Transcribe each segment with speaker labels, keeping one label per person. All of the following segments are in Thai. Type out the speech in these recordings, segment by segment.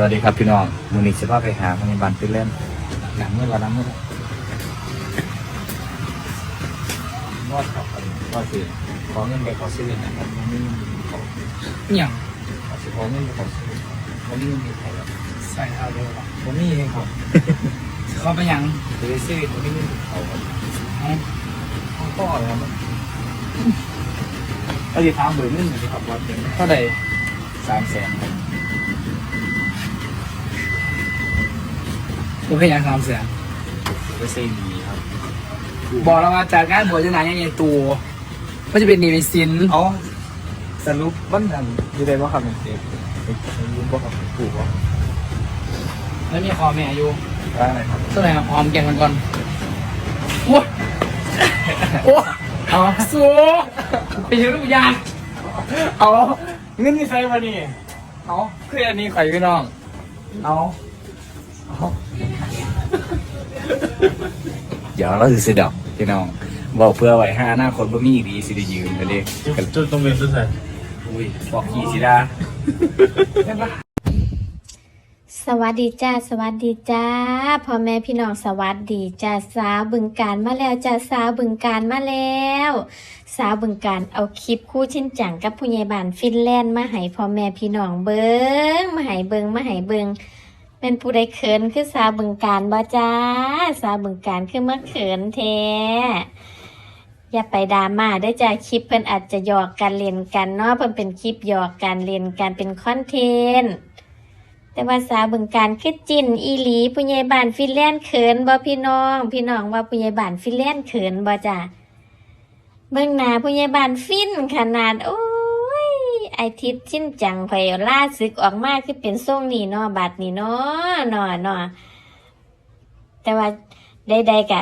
Speaker 1: สวัสดีครับพี่น้องมูนิสิพาไปหาพยาบาลไปเล่นหนังเมื่อวันนั้นเมื่อรอดครับรอดสิขอเงินไปขอซื้อนะครับมันไม่มีเขา
Speaker 2: เนี่ยง
Speaker 1: ขอซื้อขอเงินไปขอซื้อมันไม่มีใครหรอก
Speaker 2: ใส่เอาเลยว่ะ
Speaker 1: มันไม่มีครับ
Speaker 2: เขาไปยัง
Speaker 1: จะไปซื้อมันไม่มีเขาครับ
Speaker 2: เอา
Speaker 1: เขาก็อะไรครับเราจะทำเบอร์นึ่งนะครับวัดหนึ่ง
Speaker 2: เท่าไหร่
Speaker 1: สามแสนครับ
Speaker 2: กูพยายามทำเสียง
Speaker 1: ไปซื้อดีครับ
Speaker 2: บอกแล้วว่าจากการบวชจะไหนยังไงตัวก็จะเป็นดีเป็นสิน
Speaker 1: เอาสรุปวันนั้นอยู่ได้ว่าครับเป็นเด็กรู้ว่าครับถูกว่า
Speaker 2: แล้วมีคอแม่อยู่
Speaker 1: ได้ไหมครับ
Speaker 2: เท่าไหร่ครับหอมแกงกันก่อนโอ้ยโอ้ย
Speaker 1: เอา
Speaker 2: สูไปเห็นทุกอย่าง
Speaker 1: เอาเงินนี่ใส่มานี่เอาคืออันนี้ข่อยพี่น้องเอา เอาเดี๋ยวเราจะสิดอกพี่น้องบอกเพื่อไว้ห้าหน้าคนบ่มีอีกดีสิได้ยืนกันเลย
Speaker 3: จุดตรงเวียนจุดไหน
Speaker 1: อุ้ยบอกขี่สิดาเห็นปะ
Speaker 4: สวัสดีจ้า สวัสดีจ้าพ่อแม่พี่น้องสวัสดีจ้าสาวบึงการมาแล้วจ้าสาวบึงการมาแล้ว สาวบึงการเอาคลิปคู่ชิ้นจังกับผู้ใหญ่บ้านฟินแลนด์มาให้พ่อแม่พี่น้องเบิงมาให้เบิงมาให้เบิง เป็นผู้ใดเขินคือสาบึงการบ่จ้า สาบึงการคือเมื่อเขินแท้อย่าไปดราม่าได้จ้าคลิปเพิ่นอาจจะหยอกกันเล่นกันเนาะเพิ่นเป็นคลิปหยอกกันเล่นกันเป็นคอนเทนต์แต่ว่าสาบึงการคือจินอีหลีผู้ใหญ่บ้านฟินแลนด์เขินบ่พี่น้อง พี่น้องว่าผู้ใหญ่บ้านฟินแลนด์เขินบ่จ้ะเบิ่งหน้าผู้ใหญ่บ้านฟินขนาดโอ้ ไอทิศชิ้นจังไผล่าศึกออกมาคือเป็นทรงนี้เนาะบัดนี้เนาะเนาะเนาะแต่ว่าใดๆกะ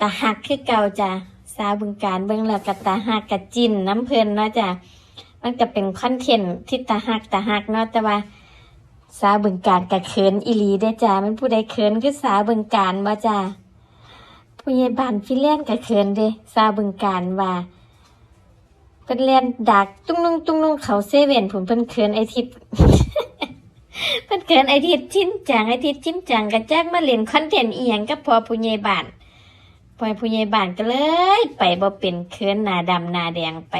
Speaker 4: ตาหักคือเก่าจ้ะสาวบึงการเบิ่งแล้วกะตาหักกะจินน้ำเพลินเนาะจ้ะมันก็เป็นคอนเทนต์ที่ตาหักตาหักเนาะแต่ว่าสาวบึงการกะเขินอีลีได้จ้ามันผู้ใดเขินคือสาวบึงการว่าจ้าผู้ใหญ่บ้านฟิแลนด์กะเขินเด้สาวบึงการว่า เป็นเลียนดักตุ้งนุ่งตุ้งนุ่งเขาเซเว่นผมเพิ่นเขินไอทิศเพิ่นเขินไอทิศชิ้นจังไอทิศชิ้นจังกระแจ๊กมาเล่นคอนเทนต์อีหยังกับพอผู้ใหญ่บ้านพอผู้ใหญ่บ้านก็เลย ไปบ่เป็นเขินหน้าดำหน้าแดงไป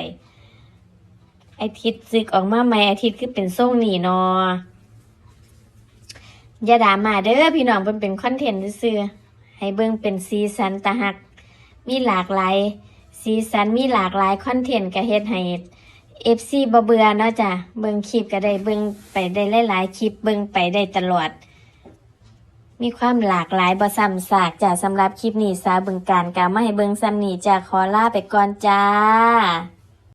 Speaker 4: ไอทิศซึกออกมาใหม่ไอทิศคือเป็นทรงนี่นาะอย่าด่ามาเด้อพี่น้องเพิ่นเป็นคอนเทนต์ซื่อให้เบิ่งเป็นสีสันตะหัก มีหลากหลาย สีสันมีหลากหลายคอนเทนต์ก็เฮ็ดให้ FC บ่เบื่อเนาะจ้ะเบิ่งคลิปก็ได้เบิ่งไปได้หลายๆคลิปเบิ่งไปได้ตลอด มีความหลากหลายบ่ซ้ำซากจ้ะสำหรับคลิปนี้สาวบึงการกามาให้เบิ่งซ้ำนี้จ้ะขอลาไปก่อนจ้า